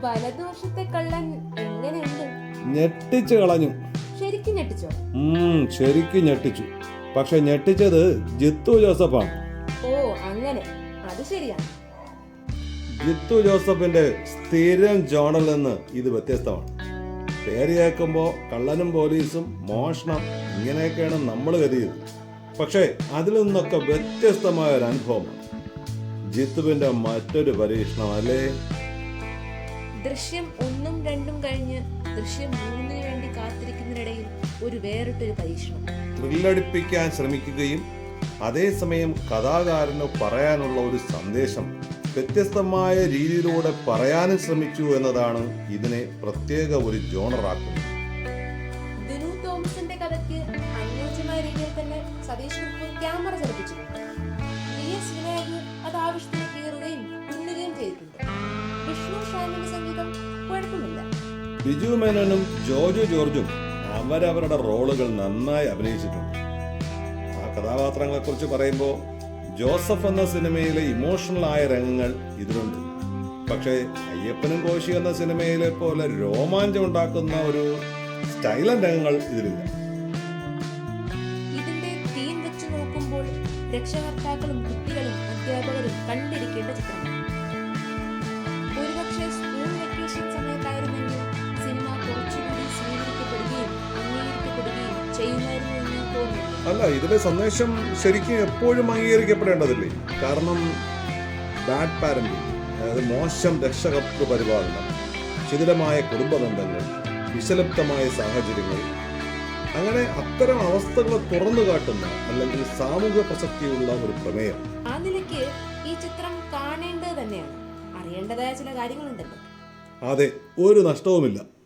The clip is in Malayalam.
വലതുവശത്തെ കള്ളൻ എങ്ങനെയുണ്ട്? ഞെട്ടിച്ചു കളഞ്ഞു. ശരിക്കും ഞെട്ടിച്ചോ? ഉം, ശരിക്കും ഞെട്ടിച്ചു. പക്ഷെ ഞെട്ടിച്ചത് ജിത്തു ജോസഫാണ്. ഓ അങ്ങനെ. അത് ശരിയാണ്. ജിത്തു ജോസഫിന്റെ സ്ഥിരം ജോണൽ നിന്ന് ഇത് വ്യത്യസ്തമാണ്. പേര് കേൾക്കുമ്പോൾ കള്ളനും പോലീസും മോഷണം ഇങ്ങനെയൊക്കെയാണ് നമ്മൾ കരുതിയത്. പക്ഷേ അതിൽ നിന്നൊക്കെ വ്യത്യസ്തമായ ഒരു അനുഭവമാണ്. ജിത്തുവിന്റെ മറ്റൊരു പരീക്ഷണം അല്ലേ? ദൃശ്യം ഒന്നും രണ്ടും കഴിഞ്ഞ് ദൃശ്യം മൂന്നിന് വേണ്ടി കാത്തിരിക്കുന്നതിനിടയിൽ ഒരു വേറിട്ടൊരു പരീക്ഷണം. ത്രില്ലടിപ്പിക്കാൻ ശ്രമിക്കുകയും അതേസമയം കഥാകാരന് പറയാനുള്ള ഒരു സന്ദേശം വ്യത്യസ്തമായ രീതിയിലൂടെ പറയാനും ശ്രമിച്ചു എന്നതാണ് ഇതിനെ പ്രത്യേക ഒരു ജോണറാക്കുന്നത്. ദിനു തോമസിന്റെ കഥയ്ക്ക് അനുയോജ്യമായ രീതിയിൽ തന്നെ സതീഷ് ബിജു മേനോനും ജോജു ജോർജും അവരവരുടെ റോളുകൾ നന്നായി അഭിനയിച്ചിട്ടുണ്ട്. ആ കഥാപാത്രങ്ങളെ കുറിച്ച് പറയുമ്പോൾ ജോസഫ് എന്ന സിനിമയിലെ ഇമോഷണൽ ആയ രംഗങ്ങൾ ഇതിലുണ്ട്. പക്ഷേ അയ്യപ്പനും കോശി എന്ന സിനിമയിലെ പോലെ രോമാഞ്ചം ഉണ്ടാക്കുന്ന ഒരു സ്റ്റൈലൻ രംഗങ്ങൾ ഇതിലില്ല. രക്ഷകർത്താക്കളും കുട്ടികളും അധ്യാപകരും കണ്ടിരിക്കേണ്ട ചിത്രമാണ്. അല്ല ഇതിലെ സന്ദേശം ശരിക്കും എപ്പോഴും അംഗീകരിക്കപ്പെടേണ്ടതില്ലേ? കാരണം ബാഡ് പാരന്റിങ് അതായത് മോശം രക്ഷകർത്തൃ പരിപാലനം ശിഥിലമായ കുടുംബ ബന്ധങ്ങൾ വിഷലിപ്തമായ സാഹചര്യങ്ങൾ അങ്ങനെ അത്തരം അവസ്ഥകളെ തുറന്നു കാട്ടുന്ന അല്ലെങ്കിൽ സാമൂഹ്യ പ്രസക്തിയുള്ള ഒരു പ്രമേയം. ആ നിലയ്ക്ക് ഈ ചിത്രം കാണേണ്ടത് തന്നെയാണ്. അറിയേണ്ടതായ ചില കാര്യങ്ങളുണ്ടല്ലോ. അതെ ഒരു നഷ്ടവുമില്ല.